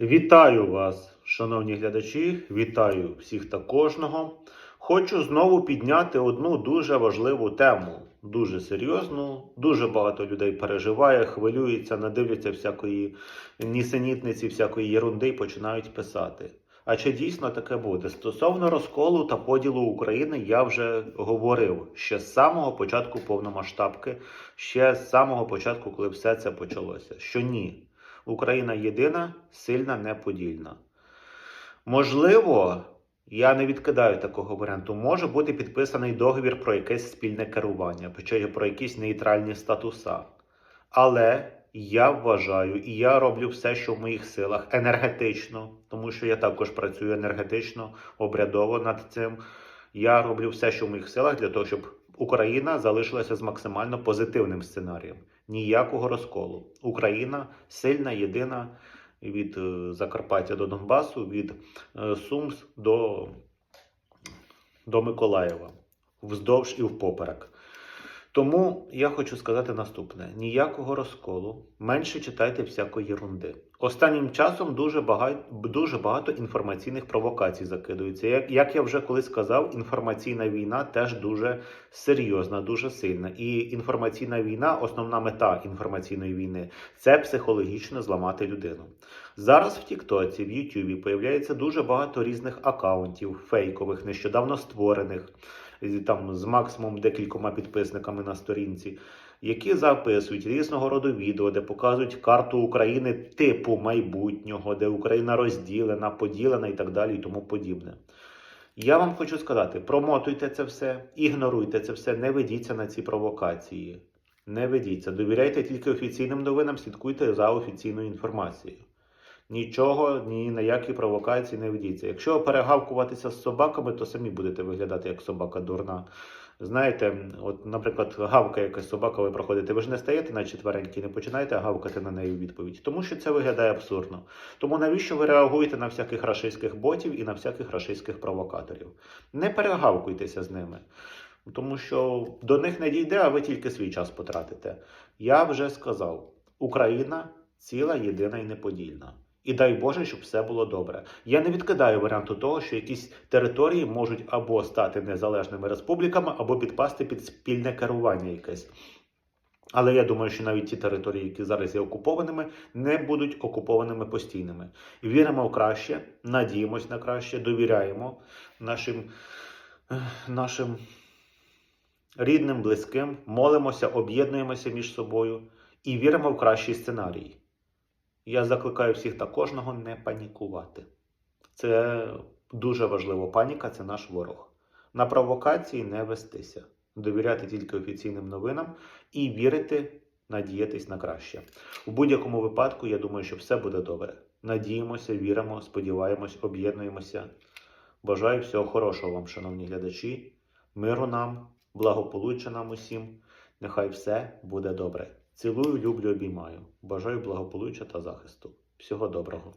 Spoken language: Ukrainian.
Вітаю вас, шановні глядачі, вітаю всіх та кожного. Хочу знову підняти одну дуже важливу тему, дуже серйозну. Дуже багато людей переживає, хвилюється, надивляться всякої нісенітниці, всякої єрунди і починають писати. А чи дійсно таке буде? Стосовно розколу та поділу України я вже говорив ще з самого початку повномасштабки, ще з самого початку, коли все це почалося, що ні. Україна єдина, сильна, неподільна. Можливо, я не відкидаю такого варіанту. Може бути підписаний договір про якесь спільне керування, про якісь нейтральні статуса. Але я вважаю і я роблю все, що в моїх силах енергетично, тому що я також працюю енергетично, обрядово над цим. Я роблю все, що в моїх силах, для того, щоб Україна залишилася з максимально позитивним сценарієм. Ніякого розколу. Україна сильна, єдина від е, Закарпаття до Донбасу, від е, Сумс до, до Миколаєва, вздовж і впоперек. Тому я хочу сказати наступне: ніякого розколу, менше читайте всякої єрунди. Останнім часом дуже багато, дуже багато інформаційних провокацій закидується. Як, як я вже колись сказав, інформаційна війна теж дуже серйозна, дуже сильна. І інформаційна війна, основна мета інформаційної війни це психологічно зламати людину. Зараз в Тіктоці, в Ютубі появляється дуже багато різних акаунтів, фейкових, нещодавно створених там з максимум декількома підписниками на сторінці, які записують різного роду відео, де показують карту України типу майбутнього, де Україна розділена, поділена і так далі, і тому подібне. Я вам хочу сказати: промотуйте це все, ігноруйте це все, не ведіться на ці провокації. Не ведіться, довіряйте тільки офіційним новинам, слідкуйте за офіційною інформацією. Нічого, ні на які провокації не ведіться. Якщо перегавкуватися з собаками, то самі будете виглядати як собака дурна. Знаєте, от, наприклад, гавка якась собака, ви проходите, ви ж не стаєте на четвереньки, не починаєте гавкати на неї відповідь, тому що це виглядає абсурдно. Тому навіщо ви реагуєте на всяких рашистських ботів і на всяких рашистських провокаторів? Не перегавкуйтеся з ними. Тому що до них не дійде, а ви тільки свій час потратите. Я вже сказав: Україна ціла, єдина і неподільна. І дай Боже, щоб все було добре. Я не відкидаю варіанту того, що якісь території можуть або стати незалежними республіками, або підпасти під спільне керування якесь. Але я думаю, що навіть ті території, які зараз є окупованими, не будуть окупованими постійними. Віримо в краще, надіємось на краще, довіряємо нашим, нашим рідним, близьким, молимося, об'єднуємося між собою і віримо в кращий сценарій. Я закликаю всіх та кожного не панікувати. Це дуже важливо. Паніка це наш ворог. На провокації не вестися, довіряти тільки офіційним новинам і вірити, надіятись на краще. У будь-якому випадку, я думаю, що все буде добре. Надіємося, віримо, сподіваємось, об'єднуємося. Бажаю всього хорошого вам, шановні глядачі, миру нам, благополуччя нам усім. Нехай все буде добре. Цілую, люблю, обіймаю. Бажаю благополуччя та захисту. Всього доброго.